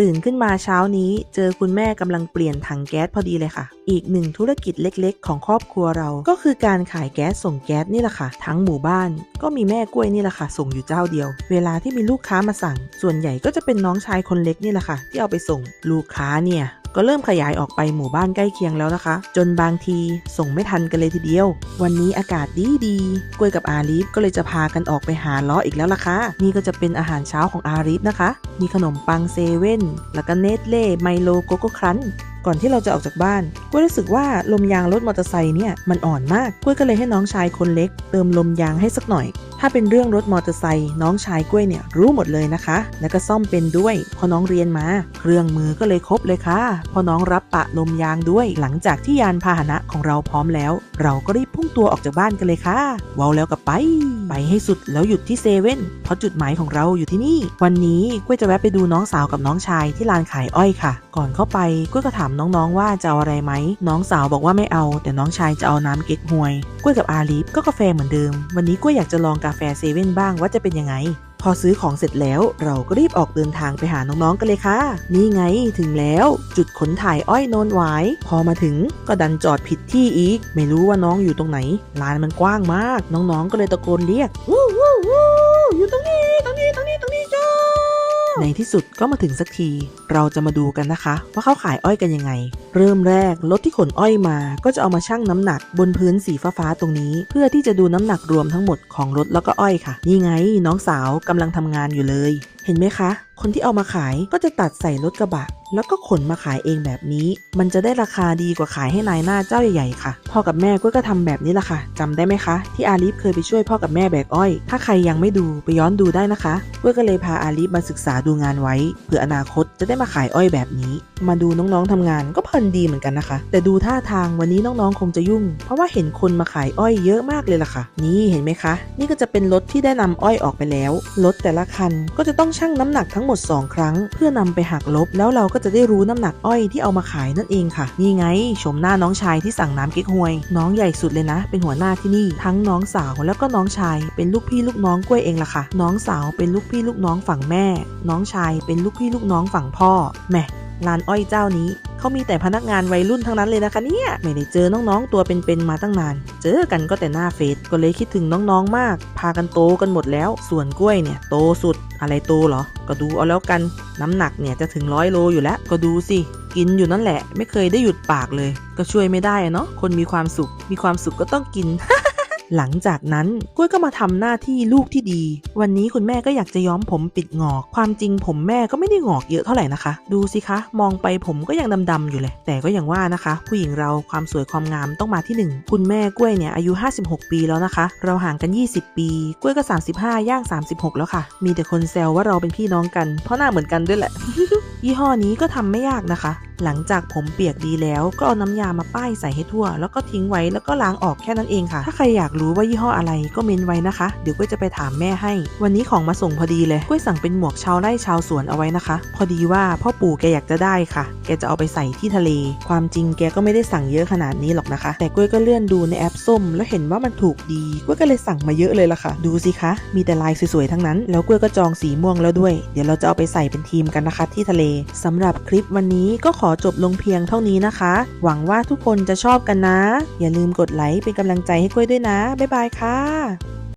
ตื่นขึ้นมาเช้านี้ เจอคุณแม่กำลังเปลี่ยนถังแก๊สพอดีเลยค่ะ อีกหนึ่งธุรกิจเล็กๆ ของครอบครัวเรา ก็คือการขายแก๊สส่งแก๊สนี่แหละค่ะ ทั้งหมู่บ้าน ก็มีแม่กล้วยนี่แหละค่ะ ส่งอยู่เจ้าเดียว เวลาที่มีลูกค้ามาสั่ง ส่วนใหญ่ก็จะเป็นน้องชายคนเล็กนี่แหละค่ะ ที่เอาไปส่ง ลูกค้าเนี่ย ก็เริ่มขยายออกไปหมู่บ้านใกล้เคียงแล้วนะคะ จนบางทีส่งไม่ทันกันเลยทีเดียว วันนี้อากาศดีดีกล้วยกับอาลีฟก็เลยจะพากันออกไปหาล้ออีกแล้วล่ะค่ะนี่ก็จะเป็นอาหารเช้าของอาลีฟนะคะ มีขนมปังเซเว่นแล้วก็เนตเล่ไมโลโกโก้ครัน ก่อนที่เราจะออกจากบ้านกล้วยรู้สึกว่าลมยางรถมอเตอร์ไซค์เนี่ยมันอ่อนมากกล้วยก็เลยให้น้องชายคนเล็ก เติมลมยางให้สักหน่อย ถ้าเป็นเรื่องรถมอเตอร์ไซค์น้องชายกล้วยเนี่ยรู้หมดเลยนะคะ แล้วก็ซ่อมเป็นด้วยพอน้องเรียนมา เครื่องมือก็เลยครบเลยค่ะ พอน้องรับปะลมยางด้วยหลังจากที่ยานพาหนะของเราพร้อมแล้ว เราก็รีบพุ่งตัวออกจากบ้านกันเลยค่ะว้าแล้วก็ไปไปให้สุดแล้วหยุดที่เซเว่นเพราะจุดหมายของเราอยู่ที่นี่ วันนี้กล้วยจะแวะไปดูน้องสาวกับน้องชายที่ลานขายอ้อยค่ะ ก่อนเข้าไปกล้วยก็ถามน้องๆว่าจะเอาอะไรไหม น้องสาวบอกว่าไม่เอา แต่น้องชายจะเอาน้ำเก๊กฮวยกล้วยกับอาลีฟก็กาแฟเหมือนเดิม วันนี้กล้วยอยากจะลองกาแฟเซเว่นบ้างว่าจะเป็นยังไง พอซื้อของเสร็จแล้วเราก็รีบออกเดินทางไปหาน้องๆกันเลยค่ะ นี่ไงถึงแล้ว จุดขนถ่ายอ้อยโนนหวาย พอมาถึงก็ดันจอดผิดที่อีก ไม่รู้ว่าน้องอยู่ตรงไหนลานมันกว้างมาก น้องๆก็เลยตะโกนเรียกวู้วู้วู้อยู่ตรงนี้ตรงนี้ ในที่สุดก็มาถึงสักที เราจะมาดูกันนะคะ ว่าเขาขายอ้อยกันยังไง เริ่มแรกรถที่ขนอ้อยมา ก็จะเอามาชั่งน้ำหนักบนพื้นสีฟ้าๆตรงนี้ เพื่อที่จะดูน้ำหนักรวมทั้งหมดของรถแล้วก็อ้อยค่ะ นี่ไงน้องสาวกำลังทำงานอยู่เลย เห็นไหมคะ คนที่เอามาขายก็จะตัดใส่รถกระบะ แล้วก็ขนมาขายเองแบบนี้ มันจะได้ราคาดีกว่าขายให้นายหน้าเจ้าใหญ่ๆค่ะ พ่อกับแม่ก็ก็ทำแบบนี้แหละค่ะจำได้ไหมคะ ที่อาลีฟเคยไปช่วยพ่อกับแม่แบกอ้อย ถ้าใครยังไม่ดูไปย้อนดูได้นะคะเพื่อก็เลยพาอาลีฟมาศึกษาดูงานไว้เผื่ออนาคตจะได้มาขายอ้อยแบบนี้ มาดูน้องๆทำงานก็เพลินดีเหมือนกันนะคะ แต่ดูท่าทางวันนี้น้องๆคงจะยุ่ง เพราะว่าเห็นคนมาขายอ้อยเยอะมากเลยล่ะค่ะ นี่เห็นไหมคะ นี่ก็จะเป็นรถที่ได้นำอ้อยออกไปแล้วรถแต่ละคันก็จะต้องชั่งน้ำหนักทั้งหมด 2 ครั้ง เพื่อนำไปหักลบแล้วเราก็จะได้รู้น้ำหนักอ้อยที่เอามาขายนั่นเองค่ะ นี่ไง ชมหน้าน้องชายที่สั่งน้ำเก๊กฮวย น้องใหญ่สุดเลยนะ เป็นหัวหน้าที่นี่ ทั้งน้องสาวแล้วก็น้องชาย เป็นลูกพี่ลูกน้องกล้วยเองล่ะค่ะ น้องสาวเป็นลูกพี่ลูกน้องฝั่งแม่ น้องชายเป็นลูกพี่ลูกน้องฝั่งพ่อแหม่ ร้านอ้อยเจ้านี้ เขามีแต่พนักงานวัยรุ่นทั้งนั้นเลยนะคะเนี่ย ไม่ได้เจอน้องๆ ตัวเป็นๆมาตั้งนาน เจอกันก็แต่หน้าเฟซก็เลยคิดถึงน้องๆมาก พากันโตกันหมดแล้ว ส่วนกล้วยเนี่ยโตสุด อะไรโตเหรอ ก็ดูเอาแล้วกัน น้ำหนักเนี่ยจะถึงร้อยโลอยู่แล้ว ก็ดูสิ กินอยู่นั่นแหละ ไม่เคยได้หยุดปากเลย ก็ช่วยไม่ได้เนาะ คนมีความสุข มีความสุขก็ต้องกิน หลังจากนั้นกล้วยก็มาทำหน้าที่ลูกที่ดี วันนี้คุณแม่ก็อยากจะย้อมผมปิดงอก ความจริงผมแม่ก็ไม่ได้งอกเยอะเท่าไหร่นะคะ ดูสิคะ มองไปผมก็ยังดำๆอยู่เลย แต่ก็อย่างว่านะคะ ผู้หญิงเราความสวยความงามต้องมาที่หนึ่งคุณแม่กล้วยเนี่ยอายุ 56 ปีแล้วนะคะ เราห่างกัน 20 ปี กล้วยก็ 35 ย่าง 36 แล้วค่ะ มีแต่คนแซวว่าเราเป็นพี่น้องกัน เพราะหน้าเหมือนกันด้วยแหละ ยี่ห้อนี้ก็ทำไม่ยากนะคะหลังจากผมเปียกดีแล้วก็เอาน้ำยามาป้ายใส่ให้ทั่ว แล้วก็ทิ้งไว้แล้วก็ล้างออกแค่นั้นเองค่ะ ถ้าใครอยากรู้ว่ายี่ห้ออะไรก็เมนไว้นะคะ เดี๋ยวก็จะไปถามแม่ให้ วันนี้ของมาส่งพอดีเลยกุ้ยสั่งเป็นหมวกชาวไร่ชาวสวนเอาไว้นะคะ พอดีว่าพ่อปู่แกอยากจะได้ค่ะ แกจะเอาไปใส่ที่ทะเล ความจริงแกก็ไม่ได้สั่งเยอะขนาดนี้หรอกนะคะ แต่กุ้ยก็เลื่อนดูในแอปส้ม แล้วเห็นว่ามันถูกดีกุ้ยก็เลยสั่งมาเยอะเลยล่ะค่ะ ดูสิคะ มีแต่ลายสวยๆทั้งนั้น แล้วกุ้ยก็จองสีม่วงแล้วด้วย เดี๋ยวเราจะเอาไปใส่เป็นทีมกันนะคะที่ทะเลสำหรับคลิปวันนี้ก็ขอจบลงเพียงเท่านี้นะคะ หวังว่าทุกคนจะชอบกันนะ อย่าลืมกดไลค์เป็นกำลังใจให้กล้วยด้วยนะ บ๊ายบายค่ะ